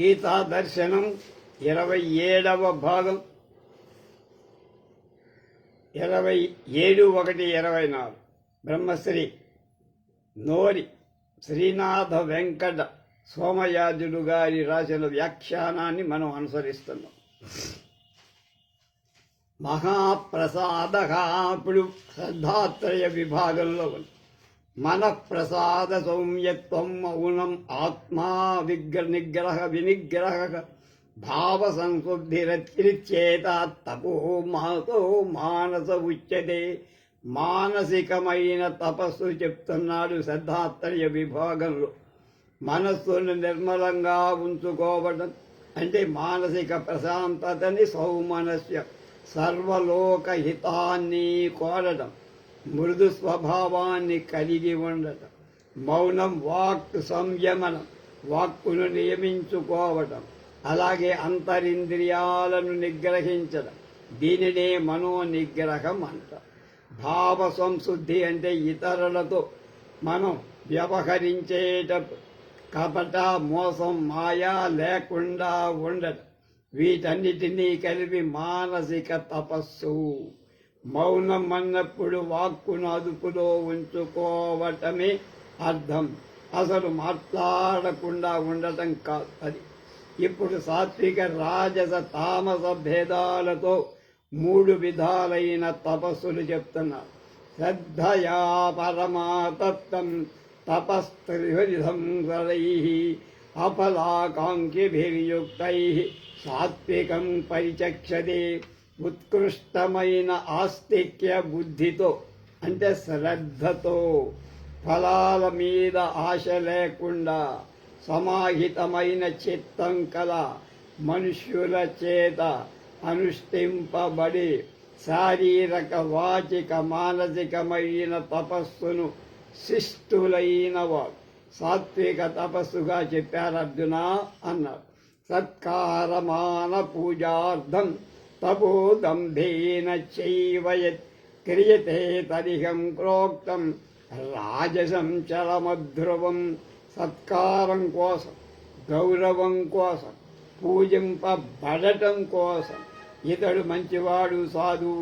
గీతా దర్శనం ఇరవై ఏడవ భాగం. ఇరవై ఏడు ఒకటి ఇరవై నాలుగు. బ్రహ్మశ్రీ నోరి శ్రీనాథ వెంకట సోమయాజుడు గారి రాసిన వ్యాఖ్యానాన్ని మనం అనుసరిస్తున్నాం. మహాప్రసాదకాపుడు శ్రద్ధాత్రయ విభాగంలో ఉంది. మన ప్రసాద సౌమ్యత్వం మౌనం ఆత్మా విగ్ర నిగ్రహ వినిగ్రహ భావ సంశుద్ధిరత్రిచేత తపో మాతో మానస ఉచ్యతే. మానసికమైన తపస్సు చెప్తున్నాడు శ్రద్ధాత్రయ విభాగంలో. మనస్సును నిర్మలంగా ఉంచుకోవడం అంటే మానసిక ప్రశాంతతని సౌమనస్య సర్వలోక హితాన్ని కోరడం. మృదు స్వభావాన్ని కలిగి ఉండటం మౌనం వాక్ సంయమనం వాక్కును నియమించుకోవటం అలాగే అంతరింద్రియాలను నిగ్రహించడం దీనినే మనో నిగ్రహం అంట. భావ సంశుద్ధి అంటే ఇతరులతో మనం వ్యవహరించేటప్పుడు కపట మోసం మాయా లేకుండా ఉండటం. వీటన్నిటినీ కలిపి మానసిక తపస్సు. మౌనం అన్నప్పుడు వాక్కును అదుపులో ఉంచుకోవటమే అర్థం. అసలు మాట్లాడకుండా ఉండటం కాదు అది. ఇప్పుడు సాత్విక రాజస తామస భేదాలతో మూడు విధాలైన తపస్సులు చెప్తున్నారు. శ్రద్ధయా పరమాతత్వం తపస్త్రివిధం సరై అఫలాకాంక్షిభిర్యుక్తై సాత్వికం పరిచక్షదే ఉత్కృష్టమైన ఆస్తిక్య బుద్ధితో అంటే శ్రద్ధతో ఫలాల మీద ఆశ లేకుండా సమాహితమైన చిత్తం కల మనుష్యుల చేత అనుష్ఠింపబడి శారీరక వాచిక మానసికమైన తపస్సును శిష్టులైన వాడు సాత్విక తపస్సుగా చెప్పారు అర్జున అన్నారు. సత్కారమాన పూజార్థం తపోదంభేన చైవ యత్ క్రియతే తదిహం క్రోక్తం రాజసం చలమధ్రువం సత్కారం కోసం గౌరవం కోసం పూజింపబడటం కోసం. ఇతడు మంచివాడు సాధు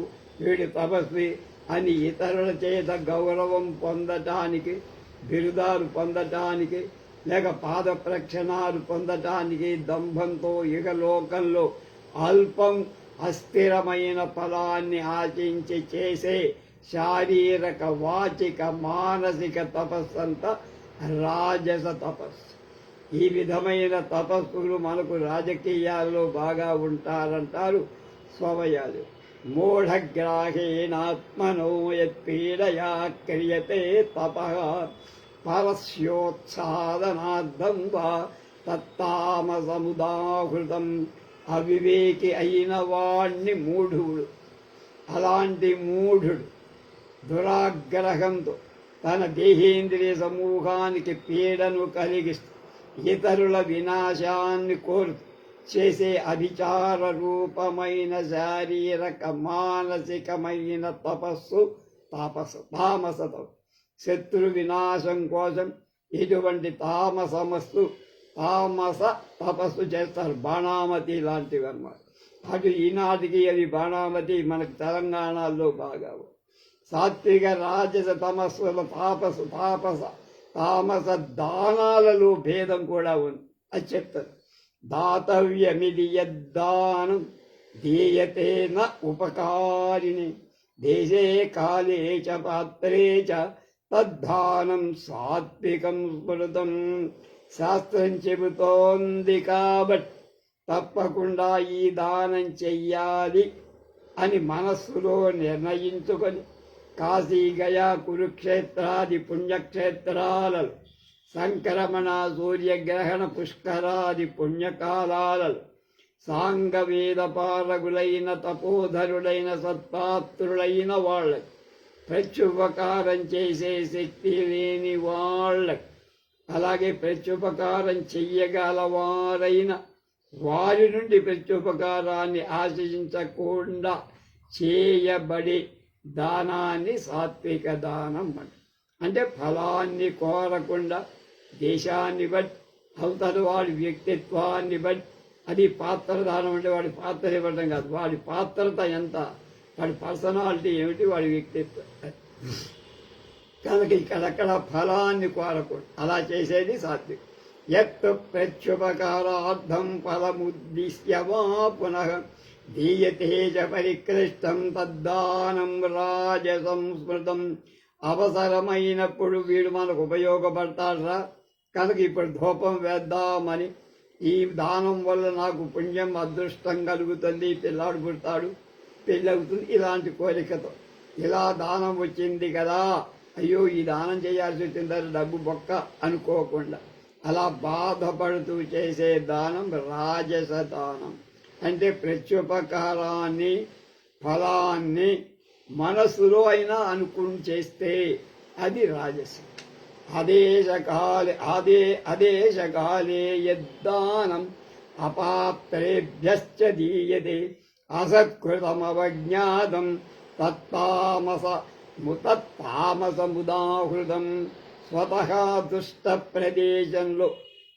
వీడు తపస్వి అని ఇతరుల చేత గౌరవం పొందటానికి బిరుదాలు పొందటానికి లేక పాద ప్రక్షణాలు పొందటానికి దంభంతో ఇహలోకంలో అల్పం అస్థిరమైన ఫలాన్ని ఆశించి చేసే శారీరక వాచిక మానసిక తపస్సంతా రాజస తపస్సు. ఈ విధమైన తపస్సులు మనకు రాజకీయాల్లో బాగా ఉంటారంటారు స్వమయాలు మూఢగ్రాహేణాత్మనో యత్పీడయా క్రియతే తప పరస్యోత్సాదనార్థం వా తత్తామసముదాహృతం అవివేకి అయిన వాణ్ణి మూఢుడు. అలాంటి మూఢుడు దురాగ్రహంతో తన దేహేంద్రియ సమూహానికి పీడను కలిగిస్తూ ఇతరుల వినాశాన్ని కోరుతూ చేసే అభిచార రూపమైన శారీరక మానసికమైన తపస్సు తాపస్సు తామస శత్రు వినాశం కోసం ఇటువంటి తామసమస్తు తామస తపస్సు చేస్తారు. బాణామతి లాంటివి అన్నమాట. అటు ఈనాటికి అవి బాణామతి మనకు తెలంగాణలో బాగా సాత్విక రాజస తమస్సుల తాపసు తాపస తామస దానాలలో భేదం కూడా ఉంది. అది చెప్తారు. దాతవ్యమిది యద్దానం దీయతేన ఉపకారిణి. దేశే కాలే చ పాత్రే చ తద్దానం సాత్వికం స్మృతం. శాస్త్రం చెబుతోంది కాబట్టి తప్పకుండా ఈ దానం చెయ్యాలి అని మనస్సులో నిర్ణయించుకొని కాశీ గయా కురుక్షేత్రాది పుణ్యక్షేత్రాలలో సంక్రమణ సూర్యగ్రహణ పుష్కరాది పుణ్యకాలాలలో సాంగవేద పారగులైన తపోధరులైన సత్పాత్రులైన వాళ్ళకి ప్రత్యుపకారం చేసే శక్తి లేని వాళ్ళకి అలాగే ప్రత్యుపకారం చెయ్యగలవారైన వారి నుండి ప్రత్యుపకారాన్ని ఆశించకుండా చేయబడి దానాన్ని సాత్విక దానం అంట అంటే ఫలాన్ని కోరకుండా దేశాన్ని బట్టి అవతల వాడి వ్యక్తిత్వాన్ని బట్టి అది పాత్ర దానం అంటే వాడి పాత్ర ఇవ్వడం కాదు. వాడి పాత్రత ఎంత? వాడి పర్సనాలిటీ ఏమిటి? వాడి వ్యక్తిత్వం. కనుక ఇక్కడక్కడ ఫలాన్ని కోరకూడదు. అలా చేసేది సాత్విక యత్ ప్రత్యుపకారార్థం ఫలముద్దిశ్య వా పునః దీయతే చ పరికృష్టం తద్దానం రాజసంస్మృతం అవసరమైనప్పుడు వీడు మనకు ఉపయోగపడతాడరా? కనుక ఇప్పుడు ధూపం వేద్దామని ఈ దానం వల్ల నాకు పుణ్యం అదృష్టం కలుగుతుంది. పిల్లాడు పుడతాడు పెళ్ళవుతుంది. ఇలాంటి కోరికతో. ఇలా దానం వచ్చింది కదా. అయ్యో ఈ దానం చేయాల్సి వచ్చిందని డబ్బు బొక్క అనుకోకుండా అలా బాధపడుతూ చేసే దానం రాజస దానం. అంటే ప్రత్యుపకారాన్ని ఫలాన్ని మనస్సులో అయినా అనుకుని చేస్తే అది రాజసం. అదేశకాలే అదే అదేశకాలే యద్దానం అపాత్రేభ్యశ్చ దీయతే. అసత్కృతమవజ్ఞాతం తత్తామస తత్తామసముదాహృతం స్వతహా దుష్ట ప్రదేశంలో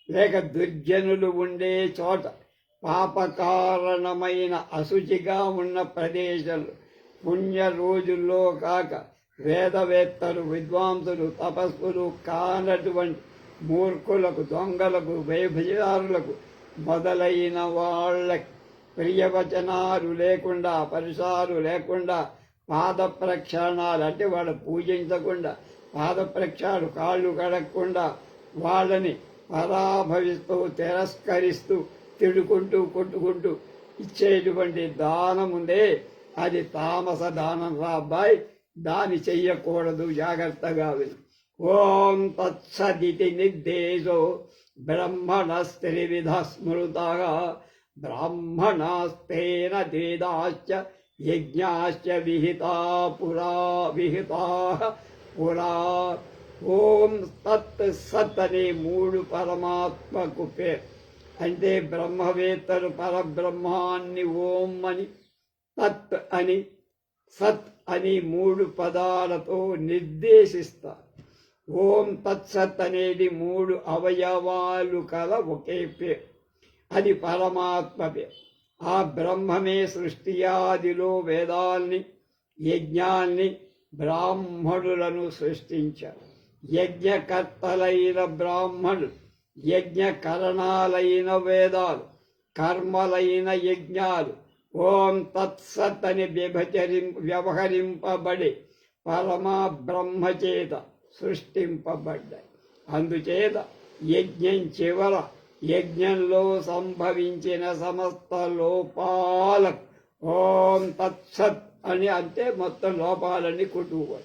లేక దుర్జనులు ఉండే చోట పాపకారణమైన అశుచిగా ఉన్న ప్రదేశంలో పుణ్య రోజుల్లో కాక వేదవేత్తలు విద్వాంసులు తపస్సులు కానటువంటి మూర్ఖులకు దొంగలకు వైభజారులకు మొదలైన వాళ్ళకి ప్రియవచనాలు లేకుండా పరిసారు లేకుండా పాద ప్రక్షాళనాలు అంటే వాళ్ళు పూజించకుండా పాద ప్రక్షాళు కాళ్ళు కడగకుండా వాళ్ళని పరాభవిస్తూ తిరస్కరిస్తూ తిడుకుంటూ కొట్టుకుంటూ ఇచ్చేటువంటి దానం ఉందే అది తామస దానం రా అబ్బాయి. దాని చెయ్యకూడదు జాగ్రత్తగా విను. ఓం తత్సదితి నిర్దేశో బ్రహ్మణస్త్రివిధ స్మృత. బ్రాహ్మణస్తేన ద్వేదాశ్చ యజ్ఞాశ్చ విహితా పురా విహితా పురా. ఓం తత్ సత్ అనే మూడు పరమాత్మకు పే. అంటే బ్రహ్మవేత్తలు పరబ్రహ్మాన్ని ఓం అని తత్ అని సత్ అని మూడు పదాలతో నిర్దేశిస్తారు. ఓం తత్సత్ అనేది మూడు అవయవాలు కల ఒకే పే. అది పరమాత్మ పేరు ఆ బ్రహ్మమే సృష్టి ఆదిలో వేదాల్ని యజ్ఞాల్ని బ్రాహ్మణులను సృష్టించారు. యజ్ఞకర్తలైన బ్రాహ్మణులు యజ్ఞకరణాలైన వేదాలు కర్మలైన యజ్ఞాలు ఓం తత్సత్ అని విభచరిం వ్యవహరింపబడి పరమా బ్రహ్మచేత సృష్టింపబడ్డాయి. అందుచేత యజ్ఞం చివర యజ్ఞంలో సంభవించిన సమస్త లోపాల ఓం తత్సత్ అని అంటే మొత్తం లోపాలన్నీ కొట్టుకోవాలి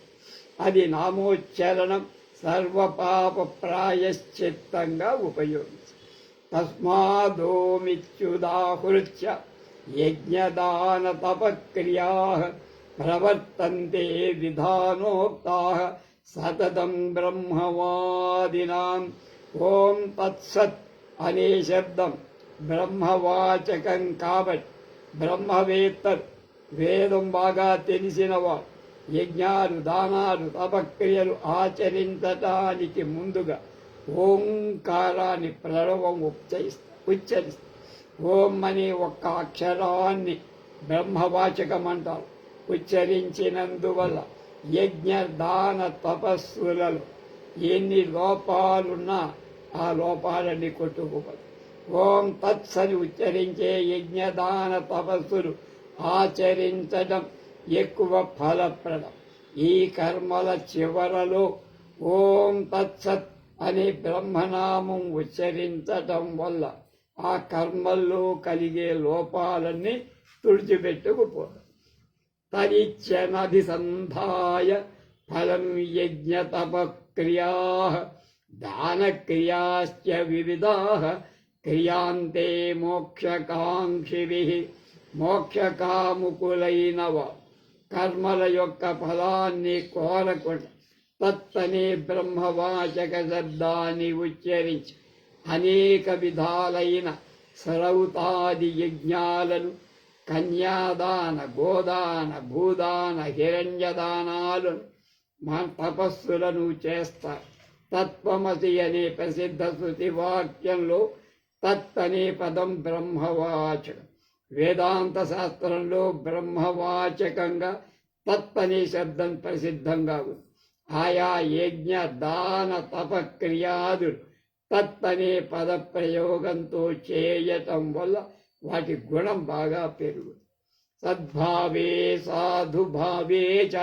అది నామోచ్చరణం సర్వపాప ప్రాయశ్చిత్తంగా ఉపయోగించి తస్మాదోమిత్యుదాహృత్య యజ్ఞదాన తపక్రియా ప్రవర్తంతే విధానోక్తా సతతం బ్రహ్మవాదినాం. ఓం తత్సత్ అనే శబ్దం. బ్రహ్మవాచకం కాబట్టి బ్రహ్మవేత్తర్ వేదం బాగా తెలిసినవాడు. యజ్ఞాలు దానాలు తపక్రియలు ఆచరించటానికి ముందుగా ఓంకారాన్ని ప్రణవం ఉచ్చరిస్తా ఉచ్చరిస్తా. ఓం అనే ఒక్క అక్షరాన్ని బ్రహ్మవాచకం అంటారు ఉచ్చరించినందువల్ల యజ్ఞ దాన తపస్సులలో ఎన్ని లోపాలున్నా ఆ లోపాలన్నీ కొట్టుకుపోతాయి. ఓం తత్సని ఉచ్చరించే యజ్ఞదాన తపస్సులు ఆచరించడం ఎక్కువ ఫలప్రదం. ఈ కర్మల చివరలో ఓం తత్సత్ అనే బ్రహ్మనామం ఉచ్చరించటం వల్ల ఆ కర్మల్లో కలిగే లోపాలన్నీ తుడిచిపెట్టుకుపోతాయి. తరిచ్చనభిసంధాయ ఫలం యజ్ఞ తపక్రియా దానక్రియాశ్చ వివిధా క్రియాంతే మోక్షకాంక్షిభి మోక్షకాముకులైనవ కర్మల యొక్క ఫలాన్ని కోరకుండా తత్తనే బ్రహ్మవాచక శబ్దాన్ని ఉచ్చరించి అనేక విధాలైన సరౌతాది యజ్ఞాలను కన్యాదాన గోదాన భూదాన హిరణ్యదానాలను మా తపస్సులను చేస్తారు తత్వమసి అనే ప్రసిద్ధ శృతి వాక్యంలో తత్ అనే పదం బ్రహ్మవాచకం వేదాంత శాస్త్రంలో బ్రహ్మవాచకంగా తత్ అనే శబ్దం ప్రసిద్ధంగా ఉంది ఆయా యజ్ఞ దాన తపక్రియాదులు తత్ అనే పద ప్రయోగంతో చేయటం వల్ల వాటి గుణం బాగా పెరుగుతుంది. సద్భావే సాధుభావే చ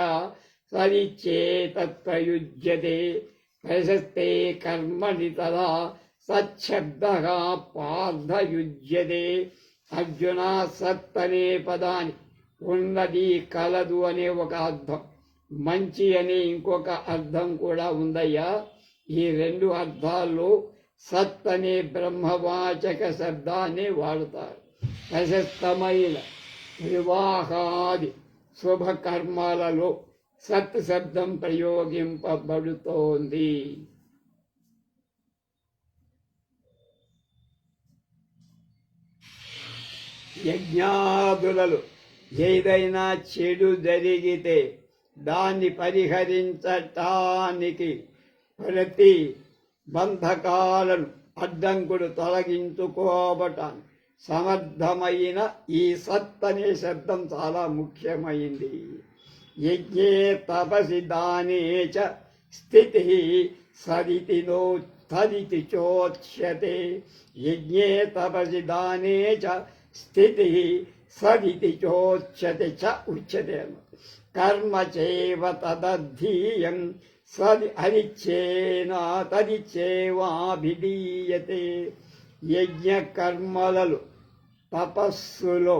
సరిచేతత్ప్రయుజ్యతే ప్రశస్తే కర్మణి తదా సచ్చబ్ద పార్థయుజ్యతే. అర్జున సత్ అనే ఉన్నది కలదు అనే ఒక అర్థం. మంచి అనే ఇంకొక అర్థం కూడా ఉందయ్యా. ఈ రెండు అర్థాల్లో సత్ అనే బ్రహ్మవాచక శబ్దాన్ని వాడుతారు. ప్రశస్తమైన వివాహాది శుభకర్మాలలో సత్ శబ్దం ప్రయోగింపబడుతోంది యజ్ఞాదులలో ఏదైనా చెడు జరిగితే దాన్ని పరిహరించటానికి ప్రతి బంధకాలను అడ్డంకులు తొలగించుకోవటం సమర్థమైన ఈ సత్ అనే శబ్దం చాలా ముఖ్యమైంది. యజ్ఞే తపసి దానే చ స్థితి సరితినో తదితి చోచ్యతే. యజ్ఞే తపసి దానే చ స్థితి సదితి చోచ్యతే చ ఉచ్యతే కర్మ చేవ తదధీయం సది హరిచ్చేనా తదిచ్చేవాభిధీయతే యజ్ఞ కర్మలలు తపస్సులో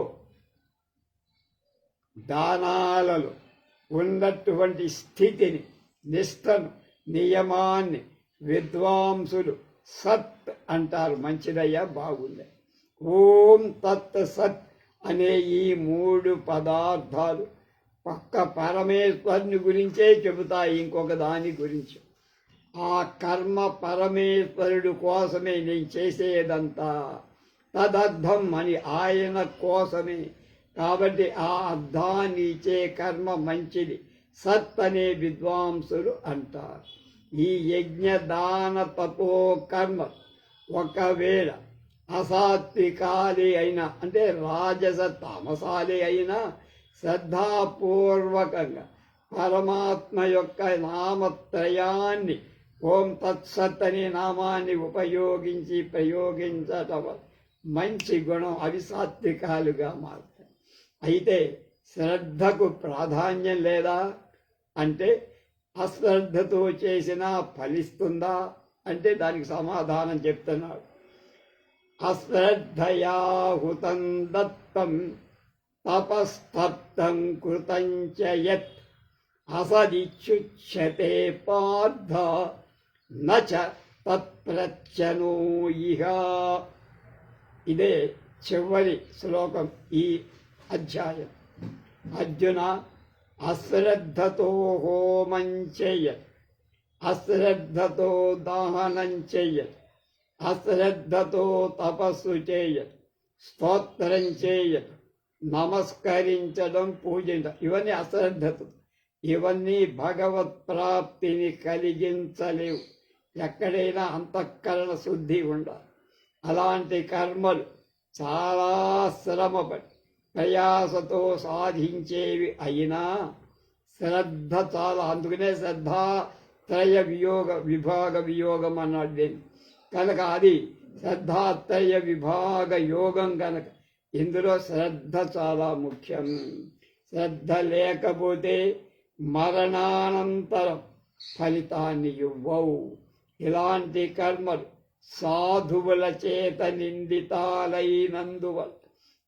దానాలలో ఉన్నటువంటి స్థితిని నిష్టను నియమాన్ని విద్వాంసులు సత్ అంటారు. మంచిదయ్యా బాగుంది. ఓం తత్ సత్ అనే ఈ మూడు పదార్థాలు పక్క పరమేశ్వరుని గురించే చెబుతాయి ఇంకొక దాని గురించి. ఆ కర్మ పరమేశ్వరుడు కోసమే నేను చేసేదంతా. తదర్థం అని ఆయన కోసమే కాబట్టి ఆ అర్థాన్ని కర్మ మంచిది. సత్ అనే విద్వాంసులు అంటారు. ఈ యజ్ఞ దాన తపో కర్మ ఒకవేళ అసాత్వికాలి అయినా అంటే రాజస తామసాలి అయినా శ్రద్ధాపూర్వకంగా పరమాత్మ యొక్క నామత్రయాన్ని ఓం తత్సత్ అనే నామాన్ని ఉపయోగించి ప్రయోగించటం మంచి గుణం అవి సాత్వికాలుగా మారు అయితే శ్రద్ధకు ప్రాధాన్యం లేదా? అంటే అశ్రద్ధతో చేసినా ఫలిస్తుందా? అంటే దానికి సమాధానం చెప్తున్నాడు. అశ్రద్ధయా హుతం దత్తం తపస్తప్తం కృతం చయత్ యత్ అసదిచ్యుచ్యతే పార్థ నచ తత్ప్రత్యనో ఇహ. ఇదే చివరి శ్లోకం. ఈ అధ్యాయం. అర్జున అశ్రద్ధతో హోమం చెయ్యత్ అశ్రద్ధతో దహనం చెయ్య అశ్రద్ధతో తపస్సు చేయ స్తోత్రం చేయ నమస్కరించడం పూజించడం ఇవన్నీ అశ్రద్ధతో. ఇవన్నీ భగవత్ ప్రాప్తిని కలిగించలేవు. ఎక్కడైనా అంతఃకరణ శుద్ధి ఉండాలి. అలాంటి కర్మలు చాలా శ్రమపడి ప్రయాసతో సాధించేవి అయినా శ్రద్ధ చాలా అందుకనే శ్రద్ధ త్రయ వియోగ విభాగ వియోగం అన్నాడు కనుక అది శ్రద్ధాత్రయ విభాగ యోగం కనుక. ఇందులో శ్రద్ధ చాలా ముఖ్యం. శ్రద్ధ లేకపోతే మరణానంతరం ఫలితాన్ని ఇవ్వవు. ఇలాంటి కర్మలు సాధువుల చేత నిందితాలైనందువల్ల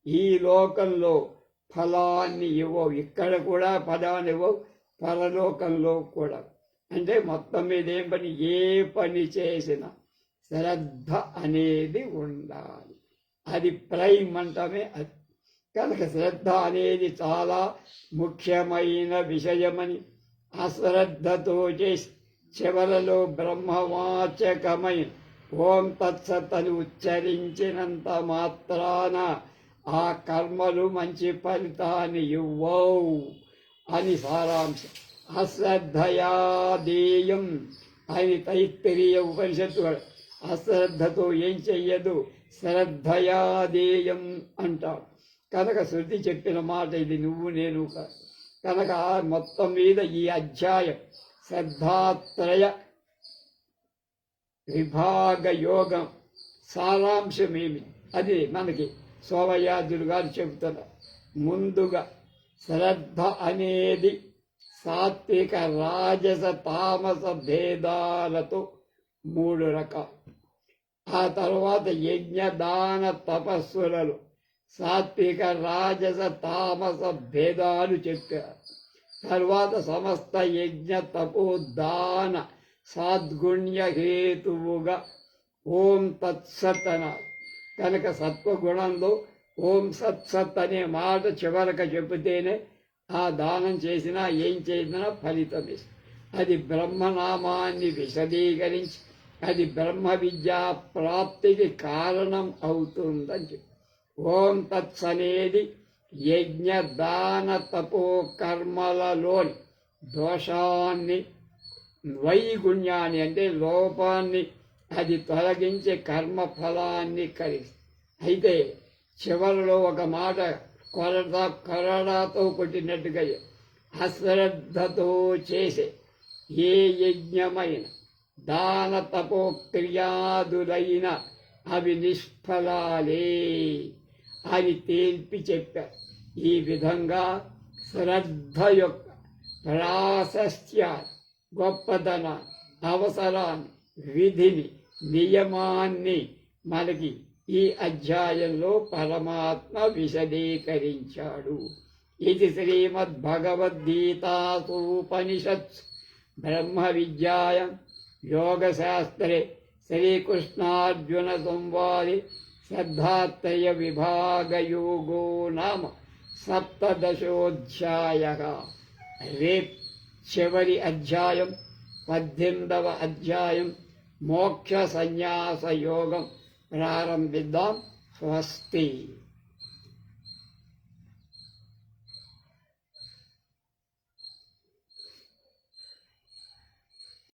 ఈ లోకంలో ఫలాన్ని ఇవ్వవు. ఇక్కడ కూడా ఫలాన్ని ఇవ్వవు పరలోకంలో కూడా. అంటే మొత్తం మీద ఏం పని? ఏ పని చేసినా శ్రద్ధ అనేది ఉండాలి. అది ప్రైమ్ అంటమే అది. కనుక శ్రద్ధ అనేది చాలా ముఖ్యమైన విషయమని అశ్రద్ధతో చేసి చివరలో బ్రహ్మవాచకమైన ఓం తత్సత్ అని ఉచ్చరించినంత మాత్రాన ఆ కర్మలు మంచి ఫలితాన్ని ఇవ్వవు అని సారాంశం. అశ్రద్ధయా దేయం ఆయన తైత్తరీయ ఉపనిషత్తు అశ్రద్ధతో ఏం చెయ్యదు? శ్రద్ధయాదేయం అంటాడు. కనుక శృతి చెప్పిన మాట ఇది నువ్వు నేను కనుక మొత్తం మీద ఈ అధ్యాయం శ్రద్ధాత్రయ విభాగ యోగం సారాంశమేమి అది మనకి సోమయాజుడు గారు చెబుతున్నారు ముందుగా శ్రద్ధ అనేది సాత్విక రాజస తామస భేదాలతో మూడు రకాలు. ఆ తర్వాత యజ్ఞదాన తపస్సులలో సాత్విక రాజస తామస భేదాలు చెప్పారు. తర్వాత సమస్త యజ్ఞ తపోదాన సాద్గుణ్య హేతువుగా ఓం తత్సత్ కనుక సత్వగుణంలో ఓం సత్సత్ అనే మాట చివరక చెబితేనే ఆ దానం చేసినా ఏం చేసినా ఫలితం ఇస్తుంది. అది బ్రహ్మనామాన్ని విశదీకరించి అది బ్రహ్మ విద్యా ప్రాప్తికి కారణం అవుతుందని చెప్పి. ఓం తత్స్ అనేది యజ్ఞ దాన తపో కర్మలలోని దోషాన్ని వైగుణ్యాన్ని అంటే లోపాన్ని అది తొలగించే కర్మ ఫలాన్ని కలిగి. అయితే చివరిలో ఒక మాట కొరట కొరడాతో కొట్టినట్టుగా అశ్రద్ధతో చేసే ఏ యజ్ఞమైన దాన తపో క్రియాదులైన అవి నిష్ఫలాలే అని తేల్పి చెప్పారు ఈ విధంగా శ్రద్ధ యొక్క ప్రాశస్త్యాన్ని గొప్పతనాన్ని అవసరాన్ని విధిని నియమాన్ని మనకి ఈ అధ్యాయంలో పరమాత్మ విశదీకరించాడు. ఇది శ్రీమద్భగవద్గీతాసూపనిషత్. బ్రహ్మ విద్యాయం యోగశాస్త్రే శ్రీకృష్ణార్జున సంవాది శ్రద్ధాత్రయ విభాగయోగో నామ సప్తదశోధ్యాయ. రేప్ చివరి అధ్యాయం పద్దెనిమిదవ అధ్యాయం మోక్ష సన్యాస యోగం ప్రారంభిద్దాం. స్వస్తి.